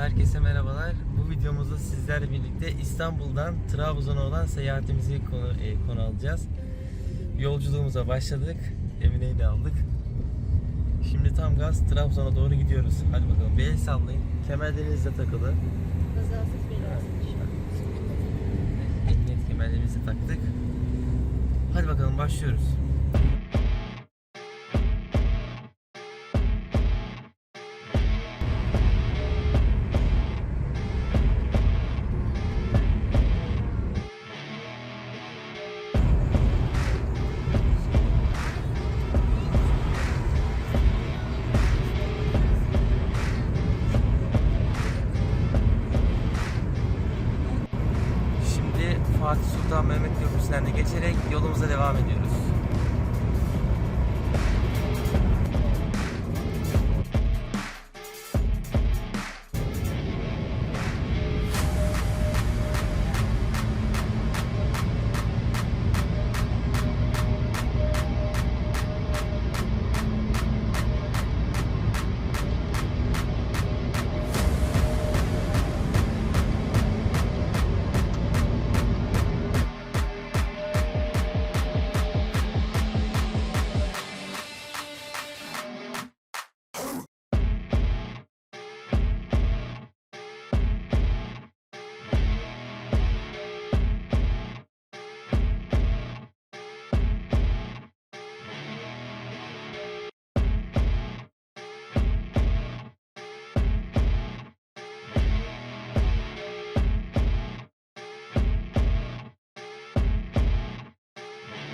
Herkese merhabalar. Bu videomuzda sizlerle birlikte İstanbul'dan Trabzon'a olan seyahatimizi konu, e, konu alacağız. Yolculuğumuza başladık. Emine'yi de aldık. Şimdi tam gaz Trabzon'a doğru gidiyoruz. Hadi bakalım bir el sallayın. Kemerleriniz de takılı. Kazasız belasız. Emniyet kemerlerimizi taktık. Hadi bakalım başlıyoruz. Fatih Sultan Mehmet Köprüsü'nden de geçerek yolumuza devam ediyoruz.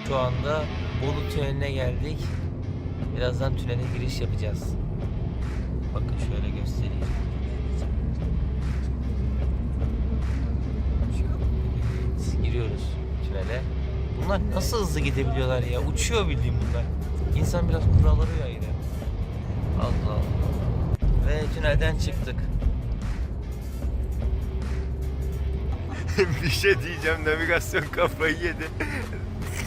Şu anda Bolu Tüneli'ne geldik. Birazdan tünele giriş yapacağız. Bakın şöyle göstereyim. Giriyoruz tünele. Bunlar nasıl hızlı gidebiliyorlar ya? Uçuyor bildiğim bunlar. İnsan biraz kuralları ya yine. Allah Allah. Ve tünelden çıktık. bir şey diyeceğim navigasyon kafayı yedi.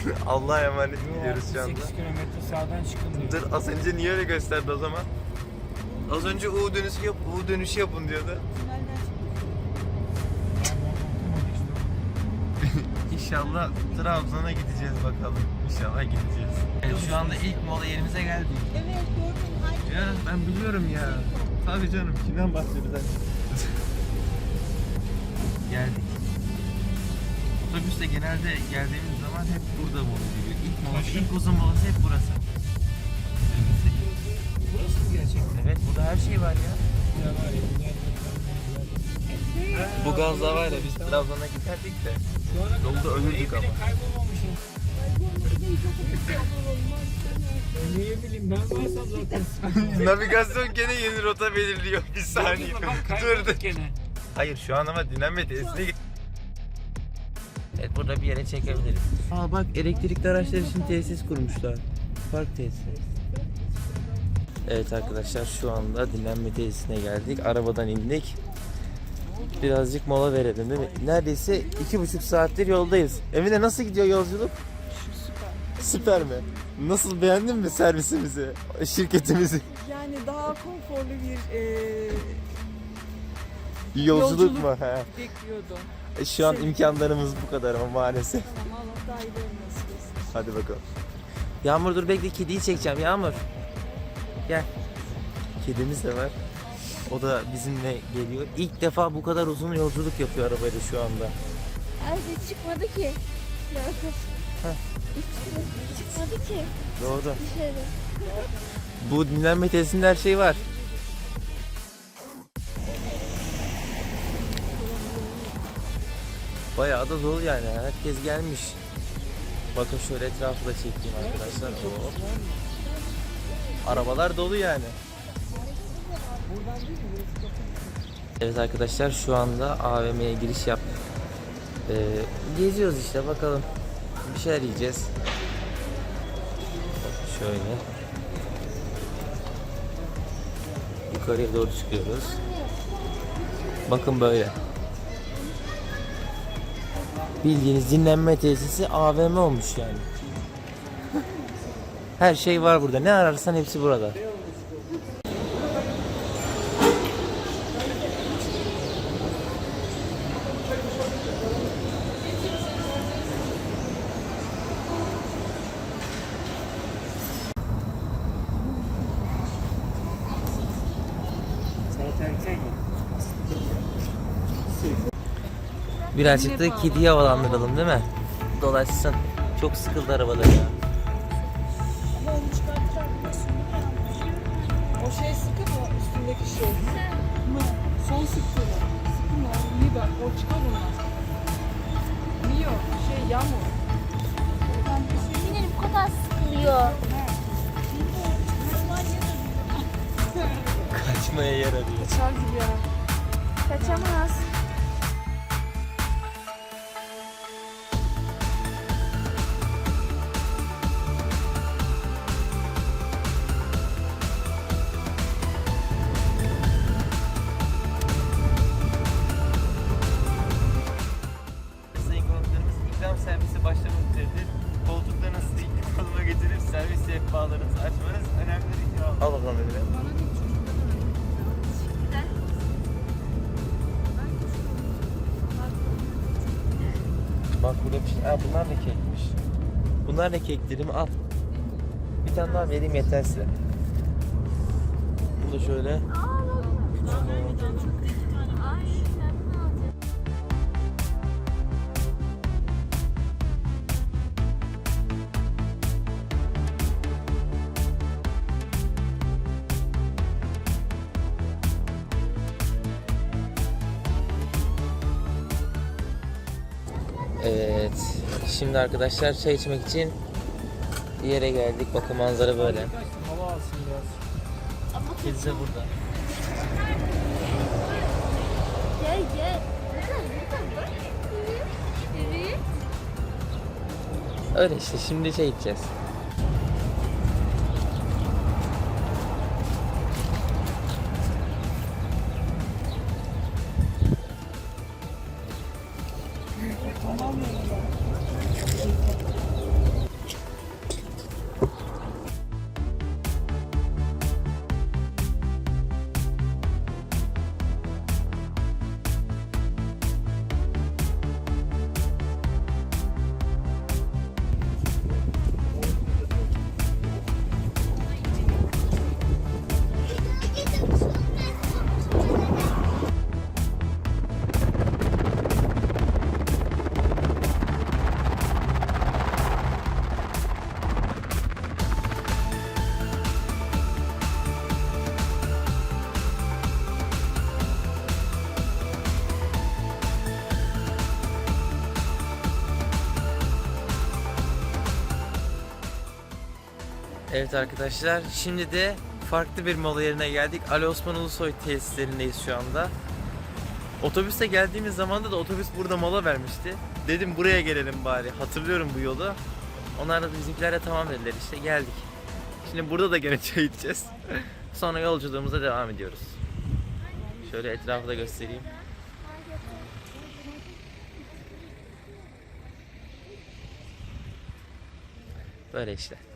Allah'a emanet gidiyoruz şu anda. 8 kilometre sağdan çıkın diyor. Dur az önce niye öyle gösterdi o zaman? Az önce U dönüşü yap, U dönüşü yapın diyordu. İnşallah Trabzon'a gideceğiz bakalım. İnşallah gideceğiz. Evet, şu anda ilk mola yerimize geldik. Evet gördüm. Ya ben biliyorum ya. Tabii canım kimden bahsediyoruz Geldik. Otobüste genelde geldiğimiz zaman hep burada mola veriyor. İlk mola, ilk uzun molası hep burası. Burası mı gerçekten? Evet burada her şey var ya. Ya var ya güzel Bu gazla var ya biz Trabzon'a giderdik de. Yolda ölürdük ama. kaybolmamışım. Ne bileyim ben varsam zaten. Navigasyon gene yeni rota belirliyor. Bir saniye. Dur. Hayır şu an ama dinlenme tesisine git. Evet burada bir yere çekebiliriz. Aa bak elektrikli araçlar için tesis kurmuşlar. Park tesisi. Evet arkadaşlar şu anda dinlenme tesisine geldik. Arabadan indik. Birazcık mola verelim değil mi? Neredeyse iki buçuk saattir yoldayız. Emine nasıl gidiyor yolculuk? Süper mi? Nasıl beğendin mi servisimizi, şirketimizi? Yani daha konforlu bir e, Yolculuk, Yolculuk. mu? He. bekliyordum. E, Şu an imkanlarımız bu kadar ama maalesef. Ama Allah daha iyi nasip etsin. Hadi bakalım. Yağmur dur bekle kediyi çekeceğim Yağmur. Gel. Kedimiz de var. O da bizimle geliyor. İlk defa bu kadar uzun yolculuk yapıyor arabayla şu anda. Abi çıkmadı ki. Heh. Hiç çıkmadı ki Doğru. dışarı. Bu dinlenme tesisinde her şey var. Bayağı da dolu yani. Herkes gelmiş. Bakın şöyle etrafı da çekeyim arkadaşlar. Oo. Arabalar dolu yani. Evet arkadaşlar şu anda AVM'ye giriş yaptık. Ee, geziyoruz işte bakalım. Bir şeyler yiyeceğiz. Şöyle. Yukarıya doğru çıkıyoruz. Bakın böyle. Bildiğiniz dinlenme tesisi AVM olmuş yani. Her şey var burada. Ne ararsan hepsi burada. Birazcık da kediyi havalandıralım değil mi? Dolaşsın. Çok sıkıldı arabada ya. Ama onu mi? O şey sıkı mı üstündeki şey? Mı? Son sıkı mı? Sıkı mı? İyi bak o çıkar ondan. Mio şey yağmur. Bu kadar sıkılıyor. Kaçmaya yer arıyor. Kaçar gibi ya. Kaçamaz. Bak burada bir şey. Ha, bunlar da kekmiş. Bunlar da keklerim al. Bir tane daha vereyim yeter size. Bu da şöyle. Ay, Evet. Şimdi arkadaşlar çay içmek için bir yere geldik. Bakın manzara böyle. Hava alsın biraz. Kedi de burada. Gel gel. Öyle işte şimdi çay içeceğiz. Evet arkadaşlar şimdi de farklı bir mola yerine geldik. Ali Osman Ulusoy tesislerindeyiz şu anda. Otobüste geldiğimiz zamanda da otobüs burada mola vermişti. Dedim buraya gelelim bari. Hatırlıyorum bu yolu. Onlar da bizimkiler de tamam dediler işte geldik. Şimdi burada da gene çay içeceğiz. Sonra yolculuğumuza devam ediyoruz. Şöyle etrafı da göstereyim. Böyle işte.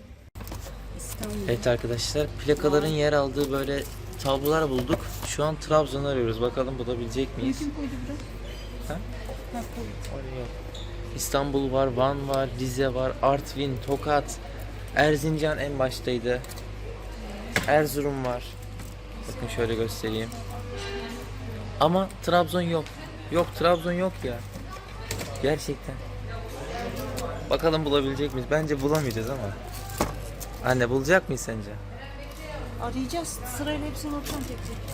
Evet arkadaşlar plakaların yer aldığı böyle tablolar bulduk. Şu an Trabzon'u arıyoruz. Bakalım bulabilecek miyiz? Kim koydu biraz? Ha? Ha koy. Orada yok. İstanbul var, Van var, Rize var, Artvin, Tokat, Erzincan en baştaydı. Erzurum var. Bakın şöyle göstereyim. Ama Trabzon yok. Yok Trabzon yok ya. Gerçekten. Bakalım bulabilecek miyiz? Bence bulamayacağız ama. Anne bulacak mıyız sence? Arayacağız. Sırayla hepsini ortadan tek tek.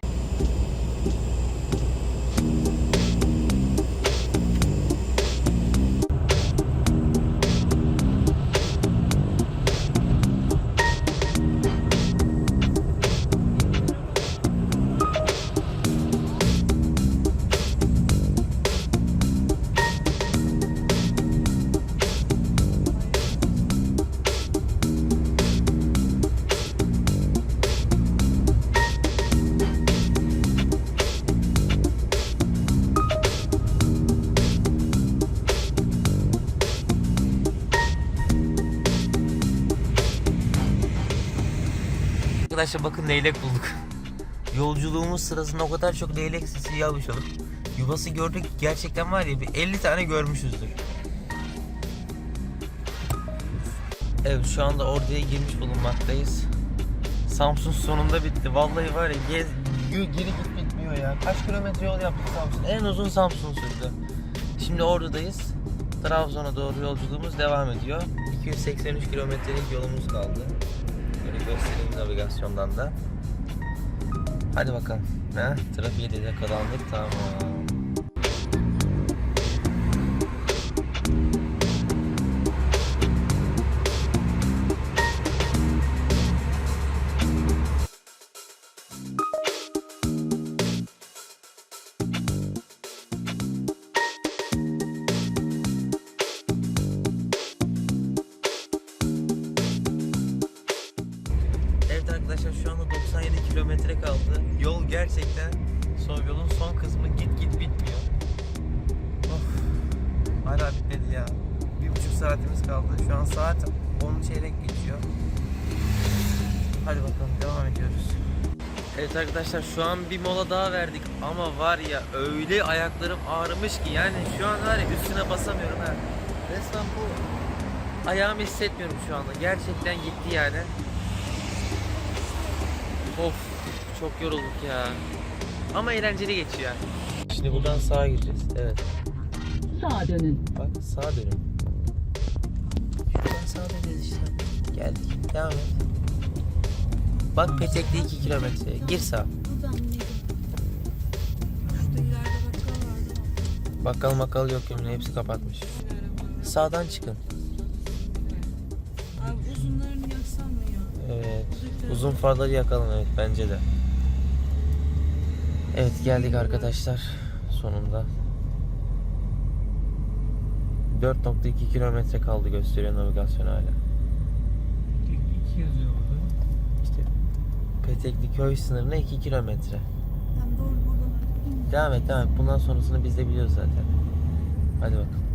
Arkadaşlar bakın leylek bulduk. Yolculuğumuz sırasında o kadar çok leylek sesi yavşadık. Yuvası gördük gerçekten var ya bir 50 tane görmüşüzdür. Evet şu anda orduya girmiş bulunmaktayız. Samsun sonunda bitti. Vallahi var ya gez, geri git bitmedi. sürmüyor ya. Kaç kilometre yol yaptık Samsun? En uzun Samsun sürdü. Şimdi Ordu'dayız. Trabzon'a doğru yolculuğumuz devam ediyor. 283 kilometrelik yolumuz kaldı. Böyle göstereyim navigasyondan da. Hadi bakalım. Ha, trafiğe de yakalandık tamam. Arkadaşlar şu anda 97 kilometre kaldı. Yol gerçekten son yolun son kısmı git git bitmiyor. Of. Hala bitmedi ya. Bir buçuk saatimiz kaldı. Şu an saat 10 çeyrek geçiyor. Hadi bakalım devam ediyoruz. Evet arkadaşlar şu an bir mola daha verdik ama var ya öyle ayaklarım ağrımış ki yani şu an var ya üstüne basamıyorum ha. Resmen bu ayağımı hissetmiyorum şu anda. Gerçekten gitti yani. Of çok yorulduk ya. Ama eğlenceli geçiyor. Şimdi buradan sağa gireceğiz. Evet. Sağa dönün. Bak sağa dönün. Şuradan sağa döneceğiz işte. Geldik. Devam et. Bak Petek'te 2 kilometre. Gir ileride bakkal makkal yok yemin hepsi kapatmış. Sağdan çıkın. Abi uzunlarını Uzun farları yakalım evet bence de. Evet geldik arkadaşlar sonunda. 4.2 kilometre kaldı gösteriyor navigasyon hala. İki yazıyor burada. İşte Petekli köy sınırına 2 kilometre. Ben doğru buradan Devam et devam et. Bundan sonrasını biz de biliyoruz zaten. Hadi bakalım.